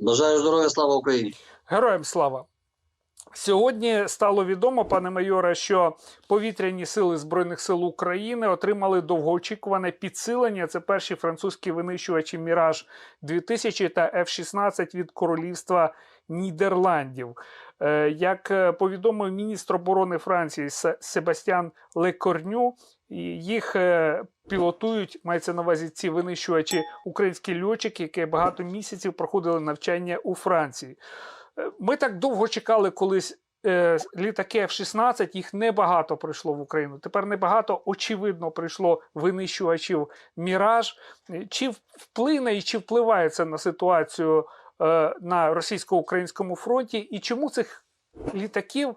Бажаю здоров'я, слава Україні. Героям слава! Сьогодні стало відомо, пане майоре, що повітряні сили Збройних сил України отримали довгоочікуване підсилення. Це перші французькі винищувачі Міраж 2000 та F-16 від Королівства Нідерландів. Е, Як е, повідомив міністр оборони Франції Се- Себастьян Лекорню, їх е, пілотують, мається на увазі ці винищувачі українські льотчики, які багато місяців проходили навчання у Франції. Е, Ми так довго чекали колись е, літаки F-16, їх небагато прийшло в Україну. Тепер небагато, очевидно, прийшло винищувачів Міраж. Чи вплине і чи впливає це на ситуацію на російсько-українському фронті? І чому цих літаків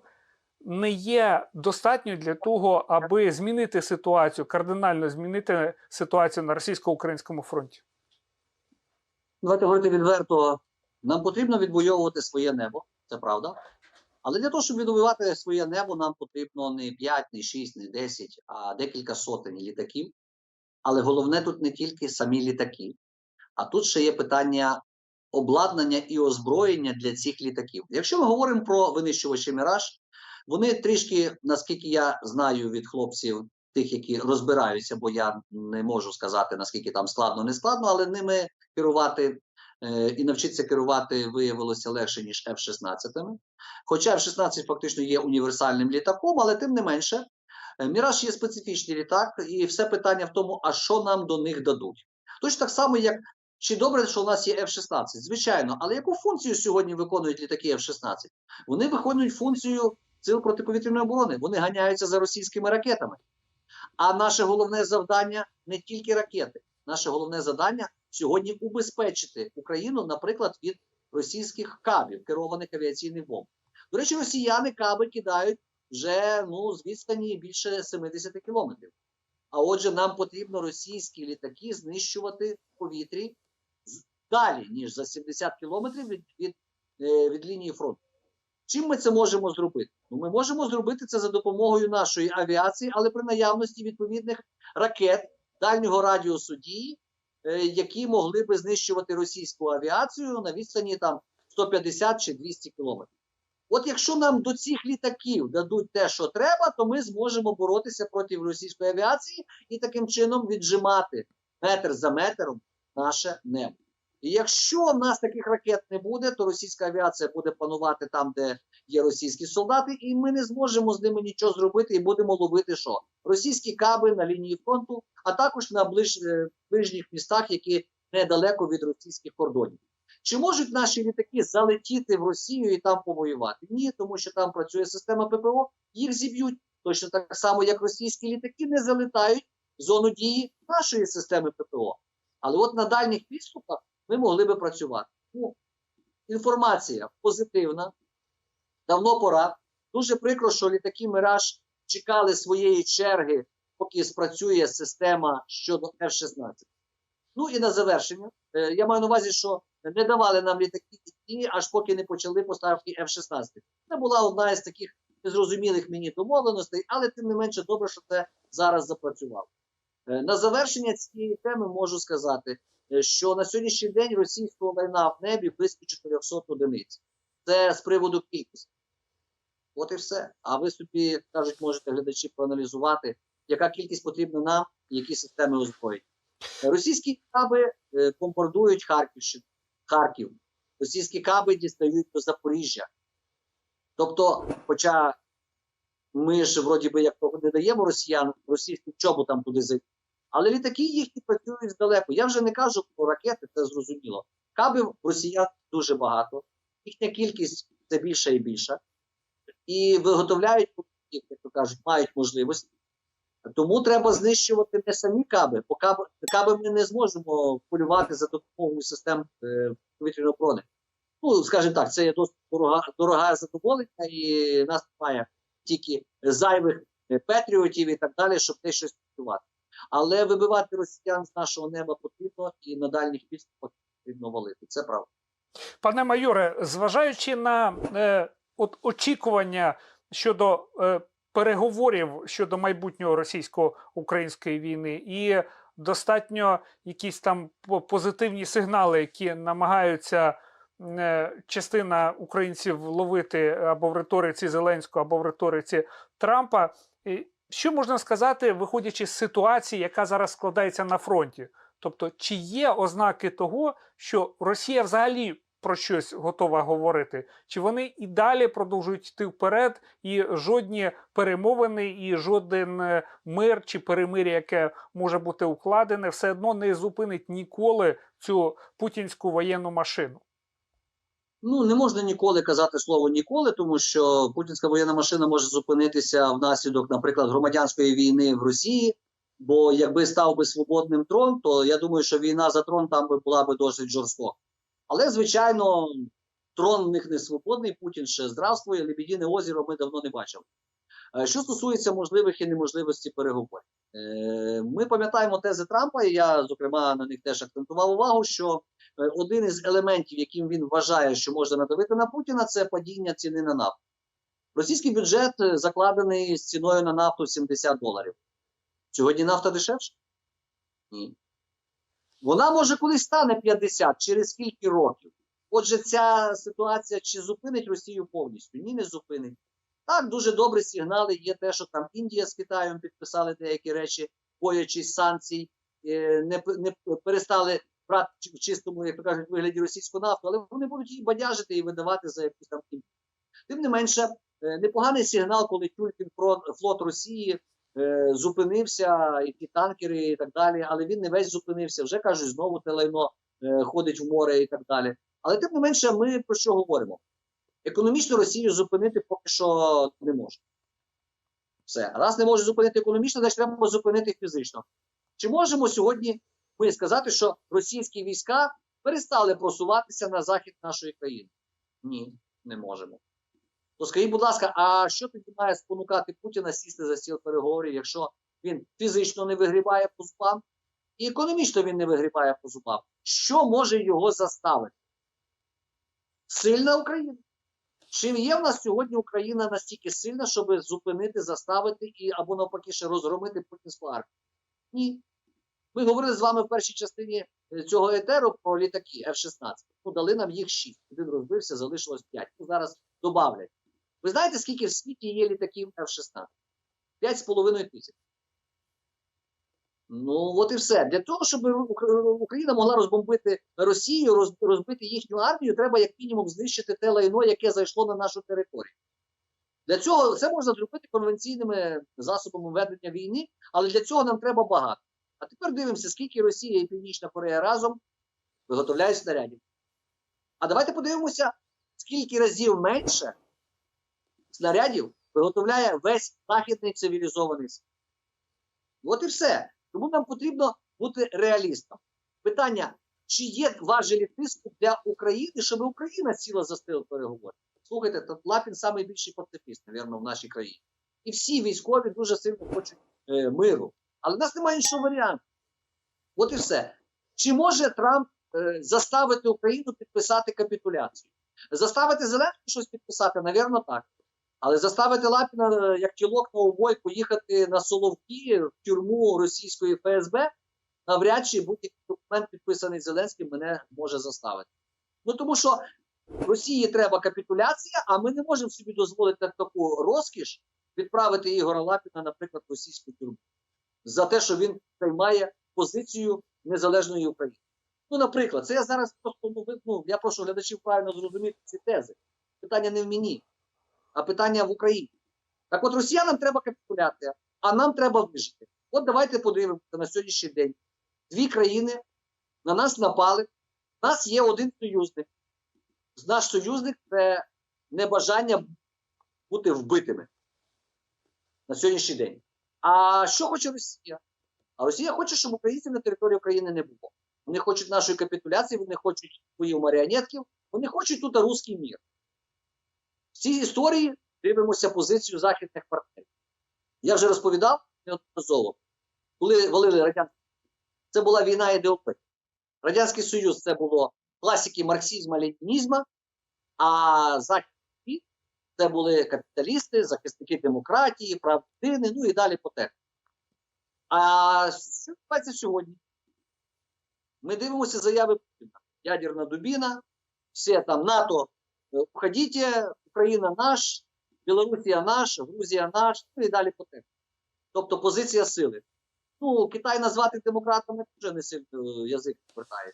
не є достатньо для того, аби змінити ситуацію, кардинально змінити ситуацію на російсько-українському фронті? Давайте говорити відверто. Нам потрібно відвоювати своє небо, це правда. Але для того, щоб відвоювати своє небо, нам потрібно не 5, не 6, не 10, а декілька сотень літаків. Але головне тут не тільки самі літаки, а тут ще є питання обладнання і озброєння для цих літаків. Якщо ми говоримо про винищувачі Міраж, вони трішки, наскільки я знаю від хлопців, тих, які розбираються, бо я не можу сказати, наскільки там складно, не складно, але ними керувати е, і навчитися керувати виявилося легше, ніж F-16. Хоча F-16 фактично є універсальним літаком, але тим не менше, е, Міраж є специфічний літак, і все питання в тому, а що нам до них дадуть. Точно так само, як чи добре, що у нас є F-16? Звичайно, але яку функцію сьогодні виконують літаки F-16? Вони виконують функцію сил протиповітряної оборони, вони ганяються за російськими ракетами. А наше головне завдання не тільки ракети. Наше головне завдання сьогодні убезпечити Україну, наприклад, від російських кабів, керованих авіаційних бомб. До речі, росіяни каби кидають вже ну, з відстані більше 70 кілометрів. А отже, нам потрібно російські літаки знищувати в повітрі далі, ніж за 70 кілометрів від, від, е, від лінії фронту. Чим ми це можемо зробити? Ну, ми можемо зробити це за допомогою нашої авіації, але при наявності відповідних ракет дальнього радіусу дії, е, які могли би знищувати російську авіацію на відстані там 150 чи 200 кілометрів. От якщо нам до цих літаків дадуть те, що треба, то ми зможемо боротися проти російської авіації і таким чином віджимати метр за метром наше небо. І якщо в нас таких ракет не буде, то російська авіація буде панувати там, де є російські солдати, і ми не зможемо з ними нічого зробити, і будемо ловити що? Російські каби на лінії фронту, а також на ближ, е, ближніх містах, які недалеко від російських кордонів. Чи можуть наші літаки залетіти в Росію і там повоювати? Ні, тому що там працює система ППО, їх зіб'ють точно так само, як російські літаки не залетають в зону дії нашої системи ППО. Але от на дальніх підступах ми могли би працювати. Ну, інформація позитивна, давно пора. Дуже прикро, що літаки Мираж чекали своєї черги, поки спрацює система щодо F-16. Ну і на завершення, е, я маю на увазі, що не давали нам літаки ті, аж поки не почали поставки F-16. Це була одна із таких незрозумілих мені домовленостей, але тим не менше добре, що це зараз запрацювало. Е, На завершення цієї теми можу сказати, що на сьогоднішній день російського лайна в небі близько 400 одиниць. Це з приводу кількості. От і все. А ви собі кажуть, можете глядачі проаналізувати, яка кількість потрібна нам і які системи озброєння. Російські каби е, бомбардують Харківщину, Харків. Російські каби дістають до Запоріжжя. Тобто, хоча ми ж вроді би як не даємо росіян російським чоботам туди зайти, але літаки їхні працюють здалеку. Я вже не кажу про ракети, це зрозуміло. Кабів росіян дуже багато, їхня кількість це більша і більша. І виготовляють, як то кажуть, мають можливості. Тому треба знищувати не самі каби, бо каби, каби ми не зможемо полювати за допомогою систем е, повітряної оборони. Ну, скажімо так, це є досить дорога, дорога задоволення, і нас немає тільки зайвих е, патріотів і так далі, щоб те щось працювати. Але вибивати росіян з нашого неба потрібно і на дальніх підступах потрібно валити. Це правда. Пане майоре, зважаючи на е, от очікування щодо е, переговорів щодо майбутнього російсько-української війни, і достатньо якісь там позитивні сигнали, які намагаються е, частина українців ловити або в риториці Зеленського, або в риториці Трампа. Що можна сказати, виходячи з ситуації, яка зараз складається на фронті? Тобто, чи є ознаки того, що Росія взагалі про щось готова говорити, чи вони і далі продовжують йти вперед, і жодні перемовини, і жоден е, мир чи перемир'я, яке може бути укладене, все одно не зупинить ніколи цю путінську воєнну машину. Ну, не можна ніколи казати слово ніколи, тому що путінська воєнна машина може зупинитися внаслідок, наприклад, громадянської війни в Росії. Бо якби став би свободним трон, то я думаю, що війна за трон там би була би досить жорстока. Але, звичайно, трон в них не свободний, Путін ще здравствує, Лебедіне озеро ми давно не бачили. Е, Що стосується можливих і неможливості переговорів, Е, ми пам'ятаємо тези Трампа, і я, зокрема, на них теж акцентував увагу, що один із елементів, яким він вважає, що можна надавити на Путіна, це падіння ціни на нафту. Російський бюджет е, закладений з ціною на нафту 70 доларів. Сьогодні нафта дешевша? Ні. Вона може колись стане 50 через скільки років. Отже, ця ситуація чи зупинить Росію повністю? Ні, не зупинить. Так, дуже добрі сигнали є те, що там Індія з Китаєм підписали деякі речі, боячись санкцій, е, не, не перестали брати в чистому, як то кажуть, вигляді російську нафту, але вони будуть її бадяжити і видавати за якусь там кількість. Тим не менше, е, непоганий сигнал, коли Тюлькін флот Росії е, зупинився, і ті танкери, і так далі. Але він не весь зупинився. Вже кажуть, знову те лайно е, ходить в море і так далі. Але тим не менше, ми про що говоримо? Економічно Росію зупинити поки що не може. Все. Раз не може зупинити економічно, значить треба зупинити фізично. Чи можемо сьогодні ми сказати, що російські війська перестали просуватися на захід нашої країни? Ні, не можемо. То скажіть, будь ласка, а що тоді має спонукати Путіна сісти за стіл переговорів, якщо він фізично не вигрібає по зубам, і економічно він не вигрібає по зубам? Що може його заставити? Сильна Україна. Чи є в нас сьогодні Україна настільки сильна, щоб зупинити, заставити і або навпаки ще розгромити путінську армію? Ні. Ми говорили з вами в першій частині е, цього етеру про літаки F-16. Ну, дали нам їх 6. Один розбився, залишилось 5. Ну, зараз добавлять. Ви знаєте, скільки в світі є літаків F-16? 5,5 тисяч. Ну, от і все. Для того, щоб Україна могла розбомбити Росію, розбити їхню армію, треба як мінімум знищити те лайно, яке зайшло на нашу територію. Для цього це можна зробити конвенційними засобами ведення війни, але для цього нам треба багато. А тепер дивимося, скільки Росія і Північна Корея разом виготовляють снарядів. А давайте подивимося, скільки разів менше снарядів виготовляє весь західний цивілізований світ. От і все. Тому нам потрібно бути реалістом. Питання: чи є важелі тиску для України, щоб Україна сіла за стіл переговорів? Слухайте, Лапін найбільший пацифіст, мабуть, в нашій країні. І всі військові дуже сильно хочуть е, миру. Але в нас немає іншого варіанту. От і все. Чи може Трамп е, заставити Україну підписати капітуляцію? Заставити Зеленського щось підписати, навірно, так. Але заставити Лапіна, е, як тілок на убой, поїхати на Соловки в тюрму російської ФСБ, навряд чи будь-який документ, підписаний Зеленським, мене може заставити. Ну тому що Росії треба капітуляція, а ми не можемо собі дозволити таку розкіш відправити Ігора Лапіна, наприклад, в російську тюрму за те, що він займає позицію незалежної України. Ну, наприклад, це я зараз просто ну, ну, я прошу глядачів правильно зрозуміти ці тези. Питання не в мені, а питання в Україні. Так от росіянам треба капітуляція, а нам треба вижити. От давайте подивимося на сьогоднішній день. Дві країни на нас напали. У нас є один союзник. Наш союзник це небажання бути вбитими на сьогоднішній день. А що хоче Росія? А Росія хоче, щоб українців на території України не було. Вони хочуть нашої капітуляції, вони хочуть своїх маріонетків, вони хочуть тут русський мір. В цій історії дивимося позицію західних партнерів. Я вже розповідав неодноразово, коли валили радянський це була війна ідеології. Радянський Союз це було класики марксизму, ленінізму, а світ це були капіталісти, захисники демократії, прав людини, ну і далі по тексту. А що відбувається сьогодні? Ми дивимося заяви Путіна. Ядерна дубіна, все там НАТО, е, Україна наш, Білорусія наш, Грузія наш, ну і далі по тему. Тобто позиція сили. Ну, Китай назвати демократами вже не сильно е, язик вертає.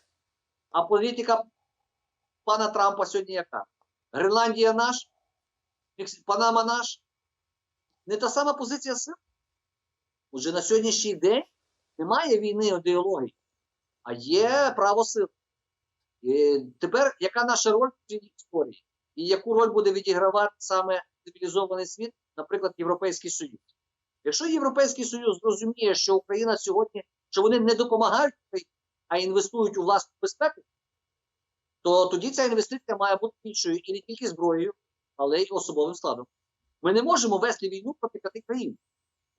А політика пана Трампа сьогодні яка? Гренландія наш, Панама наш. Не та сама позиція сил. Отже, на сьогоднішній день немає війни ідеології, а є право сил. І тепер яка наша роль в цій історії? І яку роль буде відігравати саме цивілізований світ, наприклад, Європейський Союз? Якщо Європейський Союз зрозуміє, що Україна сьогодні, що вони не допомагають а інвестують у власну безпеку, то тоді ця інвестиція має бути іншою і не тільки зброєю, але й особовим складом. Ми не можемо вести війну проти п'яти країн.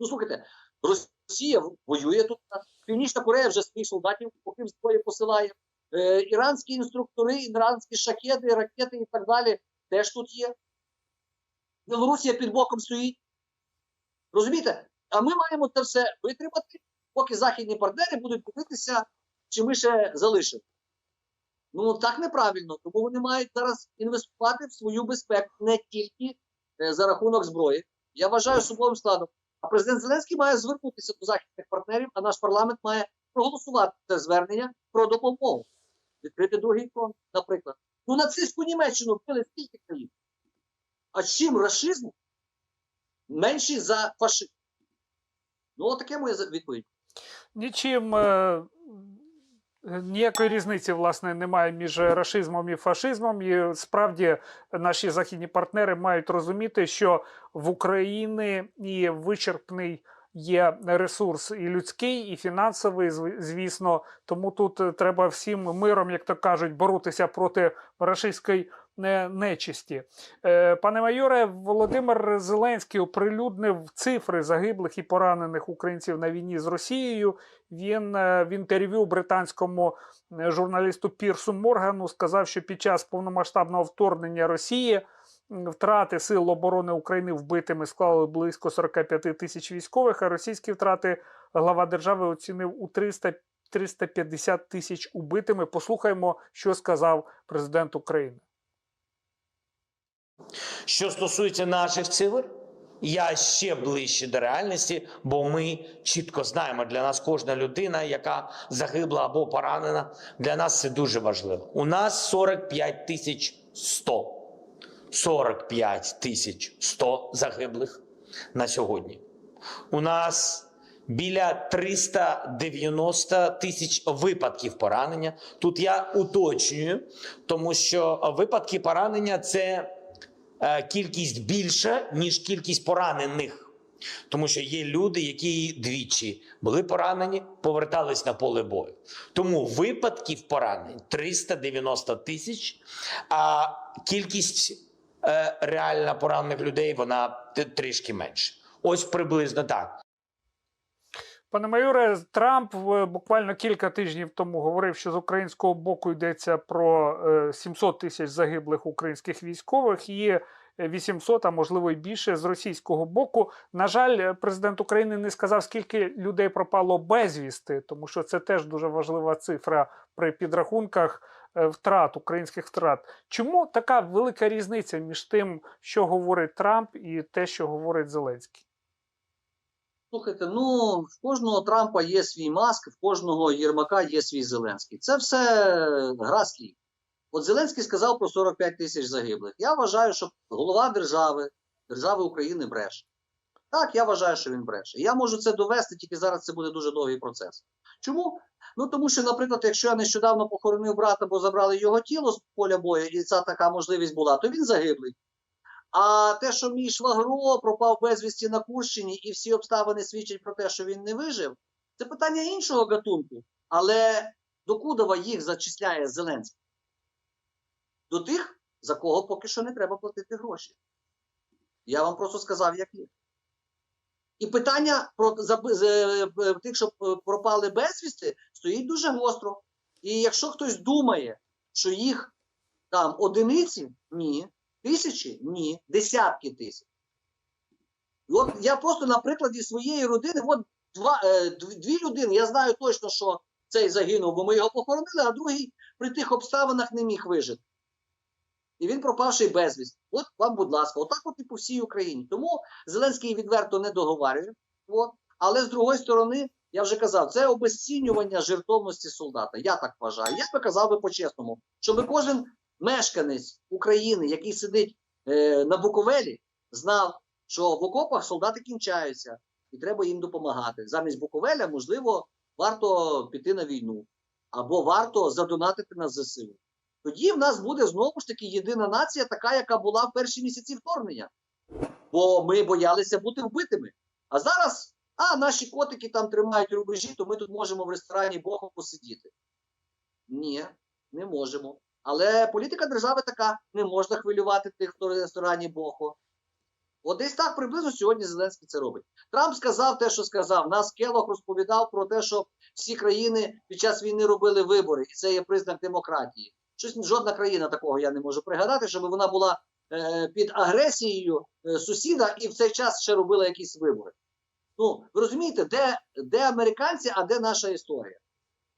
Ну слухайте, Росія воює тут, Північна Корея вже своїх солдатів, поки зброї посилає. Е, іранські інструктори, іранські шахеди, ракети і так далі теж тут є. Білорусія під боком стоїть. Розумієте? А ми маємо це все витримати, поки західні партнери будуть дивитися, чи ми ще залишимо. Ну так неправильно, тому вони мають зараз інвестувати в свою безпеку не тільки е, за рахунок зброї. Я вважаю особовим складом. А президент Зеленський має звернутися до західних партнерів, а наш парламент має проголосувати це звернення про допомогу. Відкрити другий фронт, наприклад. Ну, нацистську Німеччину вбили скільки країн. А чим расизм менший за фашизм? Ну, отаке моє відповідь. Нічим е, ніякої різниці власне немає між рашизмом і фашизмом. І справді наші західні партнери мають розуміти, що в Україні і вичерпний. Є ресурс і людський, і фінансовий, звісно. Тому тут треба всім миром, як то кажуть, боротися проти рашистської нечисті. Е, Пане майоре, Володимир Зеленський оприлюднив цифри загиблих і поранених українців на війні з Росією. Він е, в інтерв'ю британському е, журналісту Пірсу Моргану сказав, що під час повномасштабного вторгнення Росії втрати сил оборони України вбитими склали близько 45 тисяч військових, а російські втрати глава держави оцінив у 300 350 тисяч убитими. Послухаймо, що сказав президент України. Що стосується наших цифр, я ще ближче до реальності, бо ми чітко знаємо, для нас кожна людина, яка загибла або поранена, для нас це дуже важливо. У нас 45 тисяч 100. 45 тисяч 100 загиблих на сьогодні. У нас біля 390 тисяч випадків поранення. Тут я уточнюю, тому що випадки поранення це кількість більша, ніж кількість поранених. Тому що є люди, які двічі були поранені, повертались на поле бою. Тому випадків поранень 390 тисяч, а кількість е, реально поранених людей вона трішки менше. Ось приблизно так. Пане майоре, Трамп е, буквально кілька тижнів тому говорив, що з українського боку йдеться про е, 700 тисяч загиблих українських військових і е, 800, а можливо й більше з російського боку. На жаль, е, президент України не сказав, скільки людей пропало безвісти, тому що це теж дуже важлива цифра при підрахунках е, втрат, українських втрат. Чому така велика різниця між тим, що говорить Трамп, і те, що говорить Зеленський? Слухайте, ну в кожного Трампа є свій маск, в кожного Єрмака є свій Зеленський. Це все гра слів. От Зеленський сказав про 45 тисяч загиблих. Я вважаю, що голова держави, держави України бреше. Так, я вважаю, що він бреше. Я можу це довести, тільки зараз це буде дуже довгий процес. Чому? Ну тому що, наприклад, якщо я нещодавно похоронив брата, бо забрали його тіло з поля бою, і ця така можливість була, то він загиблий. А те, що мій швагро пропав безвісті на Курщині, і всі обставини свідчать про те, що він не вижив, це питання іншого гатунку. Але до Кудова їх зачисляє Зеленський. До тих, за кого поки що не треба платити гроші. Я вам просто сказав, як є. І питання про за, з, е, тих, що е, пропали безвісти, стоїть дуже гостро. І якщо хтось думає, що їх там одиниці, ні. Тисячі? Ні. Десятки тисяч. От я просто на прикладі своєї родини, от два, е, дві людини, я знаю точно, що цей загинув, бо ми його похоронили, а другий при тих обставинах не міг вижити. і він пропавший безвість. От вам, будь ласка, отак от і по всій Україні. Тому Зеленський відверто не договарює. От. Але з другої сторони, я вже казав, це обезцінювання жертовності солдата. Я так вважаю. Я би казав би по-чесному, щоб кожен мешканець України, який сидить е, на Буковелі, знав, що в окопах солдати кінчаються, і треба їм допомагати. Замість Буковеля, можливо, варто піти на війну або варто задонатити на ЗСУ. Тоді в нас буде знову ж таки єдина нація, така, яка була в перші місяці вторгнення. Бо ми боялися бути вбитими. А зараз, а наші котики там тримають рубежі, то ми тут можемо в ресторані Богом посидіти. Ні, не можемо. Але політика держави така: не можна хвилювати тих, хто в ресторані Бохо. От десь так приблизно сьогодні Зеленський це робить. Трамп сказав те, що сказав. Нас Келох розповідав про те, що всі країни під час війни робили вибори, і це є признак демократії. Щось жодна країна такого я не можу пригадати, щоб вона була е, під агресією е, сусіда і в цей час ще робила якісь вибори. Ну, ви розумієте, де, де американці, а де наша історія?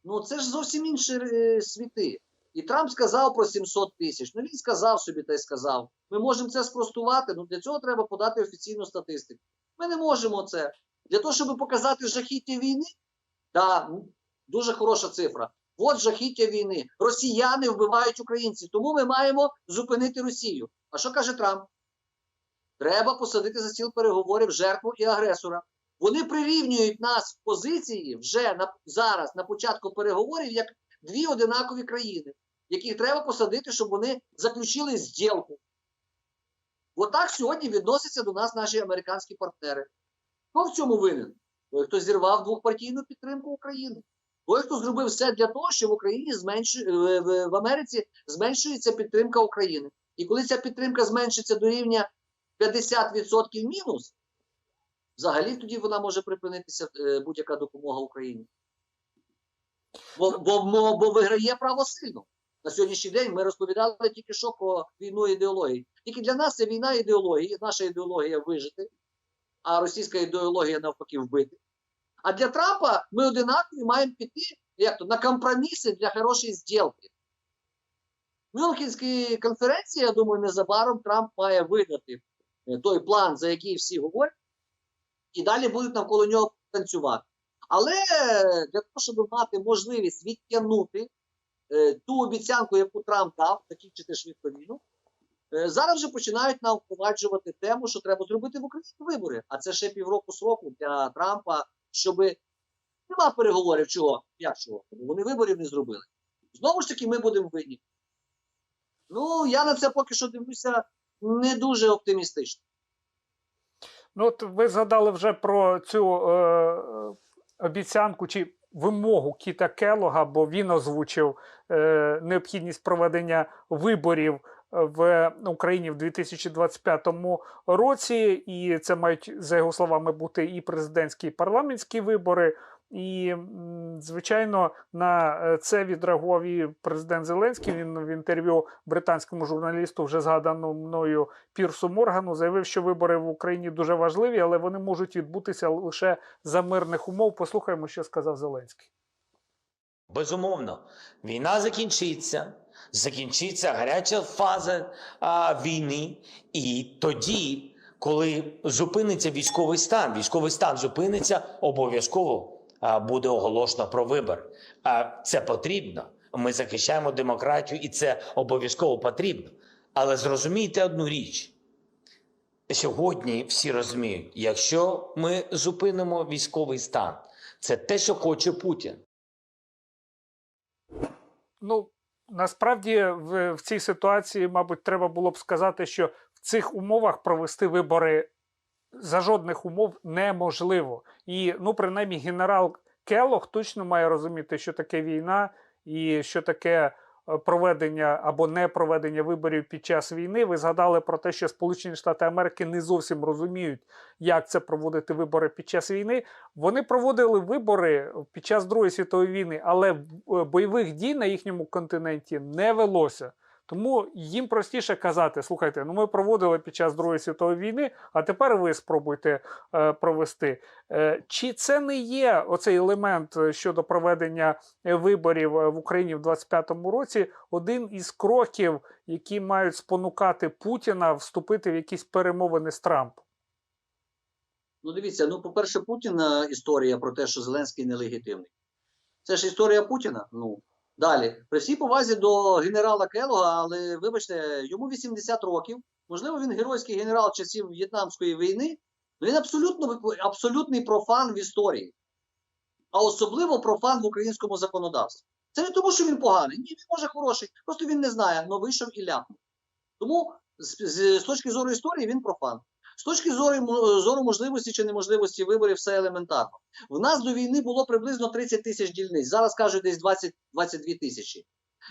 Ну це ж зовсім інші е, світи. І Трамп сказав про 700 тисяч. Ну він сказав собі та й сказав. Ми можемо це спростувати. Ну для цього треба подати офіційну статистику. Ми не можемо це. Для того, щоб показати жахіття війни, да, дуже хороша цифра. От жахіття війни. Росіяни вбивають українців, тому ми маємо зупинити Росію. А що каже Трамп? Треба посадити за стіл переговорів жертву і агресора. Вони прирівнюють нас в позиції вже на зараз, на початку переговорів, як дві одинакові країни, яких треба посадити, щоб вони заключили зділку. Отак сьогодні відносяться до нас наші американські партнери. Хто в цьому винен? Той, хто зірвав двохпартійну підтримку України. Той, хто зробив все для того, що в Україні зменшує в, в, в Америці зменшується підтримка України. І коли ця підтримка зменшиться до рівня 50% мінус, взагалі тоді вона може припинитися е, будь-яка допомога Україні. Бо, бо, бо, бо виграє право сильно. На сьогоднішній день ми розповідали тільки що про війну ідеології. Тільки для нас це війна ідеології, наша ідеологія вижити, а російська ідеологія навпаки вбити. А для Трампа ми одинакові маємо піти як то, на компроміси для хорошої зділки. В Мюнхенській конференції, я думаю, незабаром Трамп має видати е, той план, за який всі говорять, і далі будуть навколо нього танцювати. Але для того, щоб мати можливість відтягнути е, ту обіцянку, яку Трамп дав, закінчити швидко війну, е, зараз вже починають нам впроваджувати тему, що треба зробити в Україні вибори. А це ще півроку сроку для Трампа, щоб нема переговорів чого, як чого, вони виборів не зробили. Знову ж таки, ми будемо винні. Ну, я на це поки що дивлюся не дуже оптимістично. Ну, от ви згадали вже про цю е, обіцянку чи вимогу Кіта Келога, бо він озвучив е, необхідність проведення виборів в Україні в 2025 році, і це мають, за його словами, бути і президентські, і парламентські вибори. І, звичайно, на е, це відреагував президент Зеленський. Він в інтерв'ю британському журналісту, вже згаданому мною Пірсу Моргану, заявив, що вибори в Україні дуже важливі, але вони можуть відбутися лише за мирних умов. Послухаємо, що сказав Зеленський. Безумовно, війна закінчиться, закінчиться гаряча фаза а, війни, і тоді, коли зупиниться військовий стан, військовий стан зупиниться, обов'язково буде оголошено про вибір. А це потрібно. Ми захищаємо демократію, і це обов'язково потрібно. Але зрозумійте одну річ. Сьогодні всі розуміють, якщо ми зупинимо військовий стан, це те, що хоче Путін. Ну, насправді, в, в цій ситуації, мабуть, треба було б сказати, що в цих умовах провести вибори за жодних умов неможливо. І, ну, принаймні, генерал Келох точно має розуміти, що таке війна і що таке е, проведення або не проведення виборів під час війни. Ви згадали про те, що Сполучені Штати Америки не зовсім розуміють, як це проводити вибори під час війни. Вони проводили вибори під час Другої світової війни, але е, бойових дій на їхньому континенті не велося. Тому їм простіше казати: слухайте, ну ми проводили під час Другої світової війни, а тепер ви спробуйте е, провести. Е, чи це не є оцей елемент е, щодо проведення е, виборів е, в Україні в 25-му році один із кроків, які мають спонукати Путіна вступити в якісь перемовини з Трампом? Ну, дивіться, ну, по-перше, Путіна історія про те, що Зеленський нелегітимний. Це ж історія Путіна. Ну, далі. При всій повазі до генерала Келога, але вибачте, йому 80 років. Можливо, він геройський генерал часів В'єтнамської війни. Ну, він абсолютно абсолютний профан в історії, а особливо профан в українському законодавстві. Це не тому, що він поганий. Ні, він може хороший. Просто він не знає, але вийшов і ляпнув. Тому з, з, з точки зору історії він профан. З точки зору, зору можливості чи неможливості виборів, все елементарно. В нас до війни було приблизно 30 тисяч дільниць. Зараз кажуть десь 20-22 тисячі.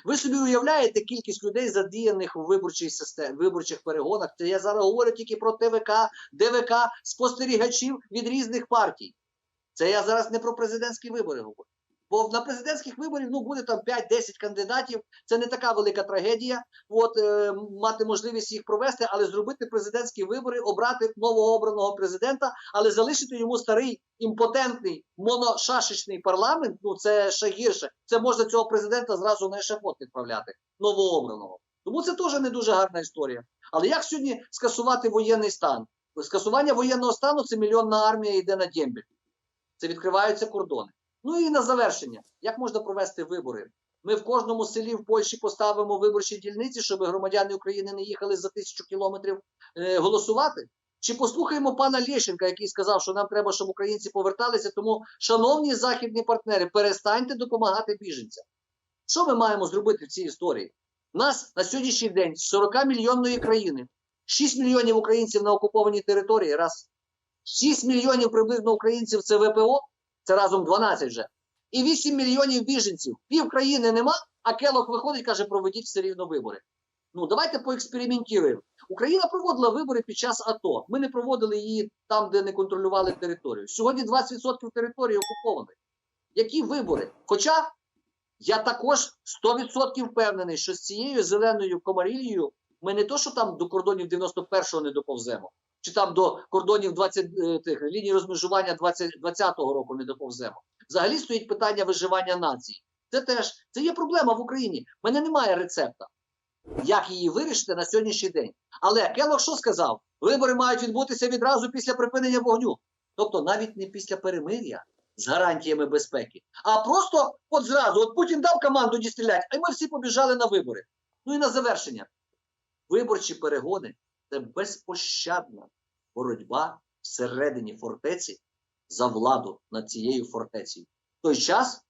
Ви собі уявляєте кількість людей, задіяних у виборчій системі, виборчих перегонах. Це я зараз говорю тільки про ТВК, ДВК, спостерігачів від різних партій. Це я зараз не про президентські вибори говорю. Бо на президентських виборів ну буде там 5-10 кандидатів. Це не така велика трагедія. От е, мати можливість їх провести, але зробити президентські вибори, обрати новообраного президента, але залишити йому старий імпотентний моношашечний парламент. Ну це ще гірше. Це можна цього президента зразу на ешафот відправляти новообраного. Тому це теж не дуже гарна історія. Але як сьогодні скасувати воєнний стан? Скасування воєнного стану це мільйонна армія йде на дембель. Це відкриваються кордони. Ну і на завершення, як можна провести вибори? Ми в кожному селі в Польщі поставимо виборчі дільниці, щоб громадяни України не їхали за тисячу кілометрів е, голосувати. Чи послухаємо пана Лєщенка, який сказав, що нам треба, щоб українці поверталися. Тому, шановні західні партнери, перестаньте допомагати біженцям. Що ми маємо зробити в цій історії? Нас на сьогоднішній день з 40 мільйонної країни, 6 мільйонів українців на окупованій території, раз 6 мільйонів приблизно українців це ВПО, це разом 12 вже. І 8 мільйонів біженців. Пів країни нема, а Келох виходить, каже, проведіть все рівно вибори. Ну, давайте поекспериментуємо. Україна проводила вибори під час АТО. Ми не проводили її там, де не контролювали територію. Сьогодні 20% території окупованої. Які вибори? Хоча я також 100% впевнений, що з цією зеленою комарілією ми не то, що там до кордонів 91-го не доповземо, чи там до кордонів 20, е, тих, лінії розмежування 20, 20-го року не доповземо. Взагалі стоїть питання виживання нації. Це теж це є проблема в Україні. У мене немає рецепта, як її вирішити на сьогоднішній день. Але Келлог що сказав? Вибори мають відбутися відразу після припинення вогню. Тобто навіть не після перемир'я з гарантіями безпеки, а просто от зразу, от Путін дав команду не стріляти, а ми всі побіжали на вибори. Ну і на завершення. Виборчі перегони це безпощадна боротьба всередині фортеці за владу над цією фортецею. В той час,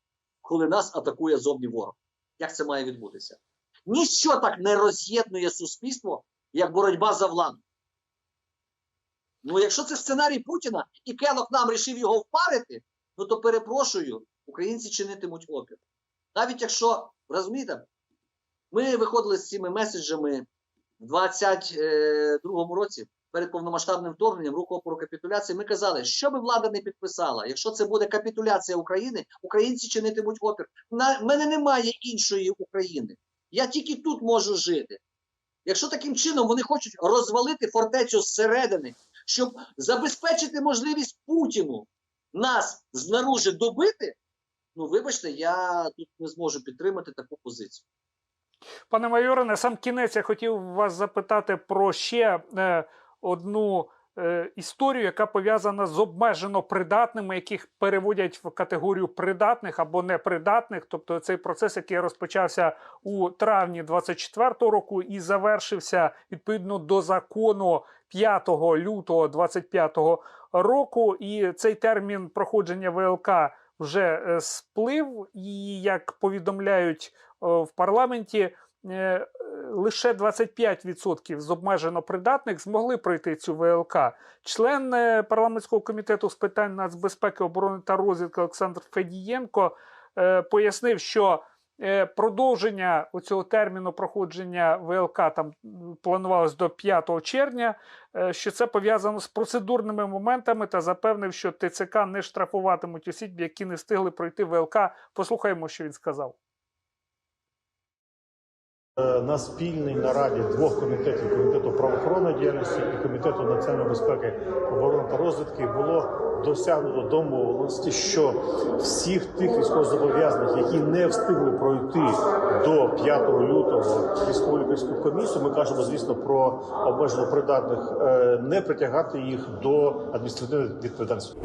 коли нас атакує зовні ворог. Як це має відбутися? Ніщо так не роз'єднує суспільство, як боротьба за владу. Ну, якщо це сценарій Путіна і Келок нам рішив його впарити, ну то перепрошую, українці чинитимуть опір. Навіть якщо, розумієте, ми виходили з цими меседжами в 22-му році перед повномасштабним вторгненням руку опору капітуляції. Ми казали, що би влада не підписала, якщо це буде капітуляція України, українці чинитимуть опір. На мене немає іншої України. Я тільки тут можу жити. Якщо таким чином вони хочуть розвалити фортецю зсередини, щоб забезпечити можливість Путіну нас знаружи добити, ну вибачте, я тут не зможу підтримати таку позицію. Пане майоре, на сам кінець я хотів вас запитати про ще е, одну е, історію, яка пов'язана з обмежено придатними, яких переводять в категорію придатних або непридатних. Тобто цей процес, який розпочався у травні 24-го року і завершився відповідно до закону 5 лютого 25-го року. І цей термін проходження ВЛК вже е, сплив, і як повідомляють е, в парламенті. е, Лише 25% з обмежено придатних змогли пройти цю ВЛК. Член е, парламентського комітету з питань нацбезпеки, оборони та розвідки Олександр Федієнко е, пояснив, що е, продовження цього терміну проходження ВЛК там планувалось до 5 червня, е, що це пов'язано з процедурними моментами та запевнив, що ТЦК не штрафуватимуть осіб, які не встигли пройти ВЛК. Послухаємо, що він сказав. Е, на спільній нараді двох комітетів комітету правоохоронної діяльності і комітету національної безпеки, оборони та розвідки було досягнуто домовленості, що всіх тих військовозобов'язаних, які не встигли пройти до 5 лютого військово-лікарську комісію, ми кажемо, звісно, про обмежено придатних, е, не притягати їх до адміністративної відповідальності.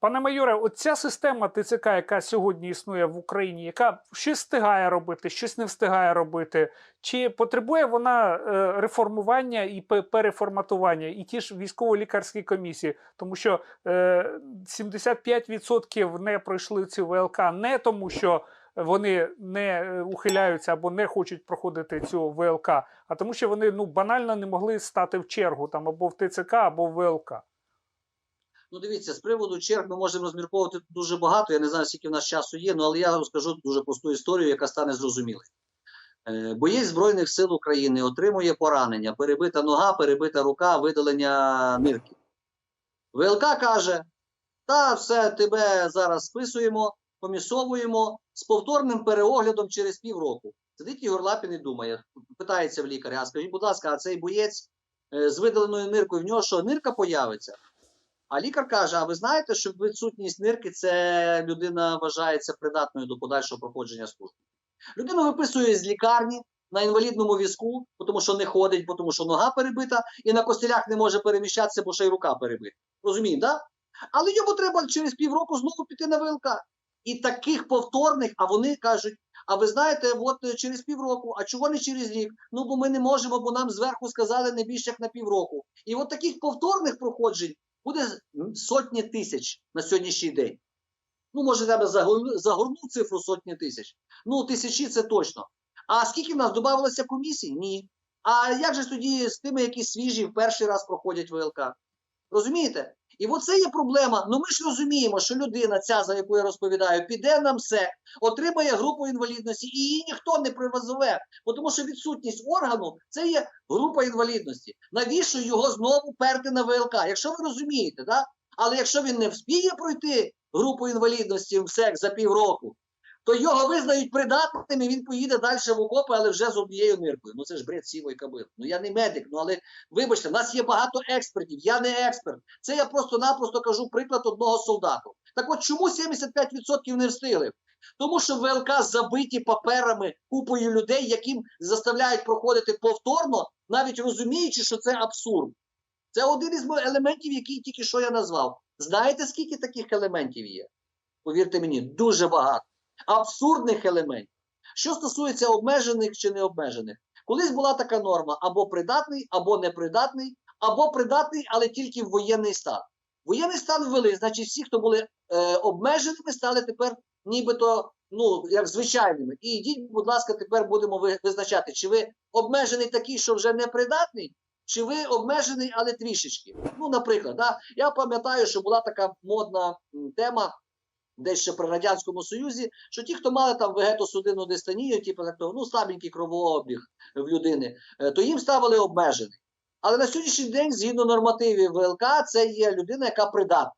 Пане майоре, оця система ТЦК, яка сьогодні існує в Україні, яка щось встигає робити, щось не встигає робити, чи потребує вона е, реформування і пе- переформатування, і ті ж військово-лікарські комісії, тому що е, 75% не пройшли цю ВЛК не тому, що вони не е, ухиляються або не хочуть проходити цю ВЛК, а тому, що вони ну банально не могли стати в чергу там або в ТЦК, або в ВЛК. Ну, дивіться, з приводу черг ми можемо розмірковувати дуже багато. Я не знаю, скільки в нас часу є, ну але я розкажу дуже просту історію, яка стане зрозумілою. Е, Боєць Збройних сил України отримує поранення, перебита нога, перебита рука, видалення нирки. ВЛК каже: та все, тебе зараз списуємо, комісовуємо з повторним переоглядом через півроку. Сидить Ігор Лапін і думає, питається в лікаря, а скажіть, будь ласка, а цей боєць е, з видаленою ниркою, в нього що, нирка появиться? А лікар каже: а ви знаєте, що відсутність нирки це людина вважається придатною до подальшого проходження служби. Людину виписує з лікарні на інвалідному візку, тому що не ходить, тому що нога перебита, і на костелях не може переміщатися, бо ще й рука перебита. Розумієте, да? Але йому треба через півроку знову піти на ВЛК. І таких повторних, а вони кажуть: а ви знаєте, от е, через півроку, а чого не через рік? Ну бо ми не можемо, бо нам зверху сказали не більше як на півроку. І от таких повторних проходжень буде сотні тисяч на сьогоднішній день. Ну, може, загорну- загорнув цифру сотні тисяч. Ну, тисячі це точно. А скільки в нас додавалося комісій? Ні. А як же тоді з тими, які свіжі в перший раз проходять ВЛК? Розумієте? І оце є проблема. Ну ми ж розуміємо, що людина, ця, за яку я розповідаю, піде на МСЕК, отримає групу інвалідності, і її ніхто не привозове, бо тому що відсутність органу це є група інвалідності. Навіщо його знову перти на ВЛК? Якщо ви розумієте, да? але якщо він не вспіє пройти групу інвалідності в МСЕК за півроку, то його визнають придатним, і він поїде далі в окопи, але вже з однією ниркою. Ну це ж бред сівої кабили. Ну я не медик, ну але вибачте, в нас є багато експертів. Я не експерт. Це я просто-напросто кажу приклад одного солдата. Так от чому 75% не встигли? Тому що ВЛК забиті паперами, купою людей, яким заставляють проходити повторно, навіть розуміючи, що це абсурд. Це один із елементів, який тільки що я назвав. Знаєте, скільки таких елементів є? Повірте мені, дуже багато. Абсурдних елементів. Що стосується обмежених чи необмежених, колись була така норма: або придатний, або непридатний, або придатний, але тільки в воєнний стан. Воєнний стан ввели, значить, всі, хто були е, обмеженими, стали тепер нібито ну, як звичайними. І йдіть, будь ласка, тепер будемо визначати, чи ви обмежений такий, що вже непридатний, чи ви обмежений, але трішечки. Ну, наприклад, да, я пам'ятаю, що була така модна тема. Десь ще при Радянському Союзі, що ті, хто мали там вегетосудинну дистонію, типу так, ну, слабенький кровообіг в людини, е, то їм ставили обмежений. Але на сьогоднішній день, згідно нормативів ВЛК, це є людина, яка придатна.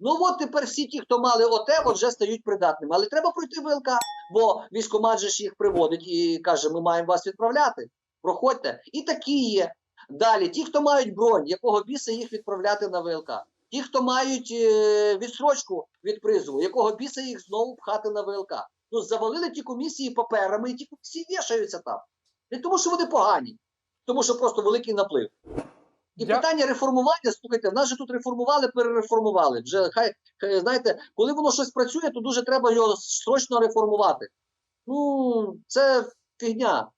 Ну от тепер всі ті, хто мали ОТЕ, от вже стають придатними. Але треба пройти ВЛК, бо військкомат же ж їх приводить і каже, ми маємо вас відправляти. Проходьте. І такі є. Далі, ті, хто мають бронь, якого біса їх відправляти на ВЛК. Ті, хто мають е, відстрочку від призову, якого біса їх знову пхати на ВЛК. Ну, завалили ті комісії паперами, і ті комісії вішаються там. Не тому, що вони погані, тому що просто великий наплив. І Дя- питання реформування, слухайте, в нас же тут реформували, перереформували. Вже хай, хай знаєте, коли воно щось працює, то дуже треба його срочно реформувати. Ну, це фігня.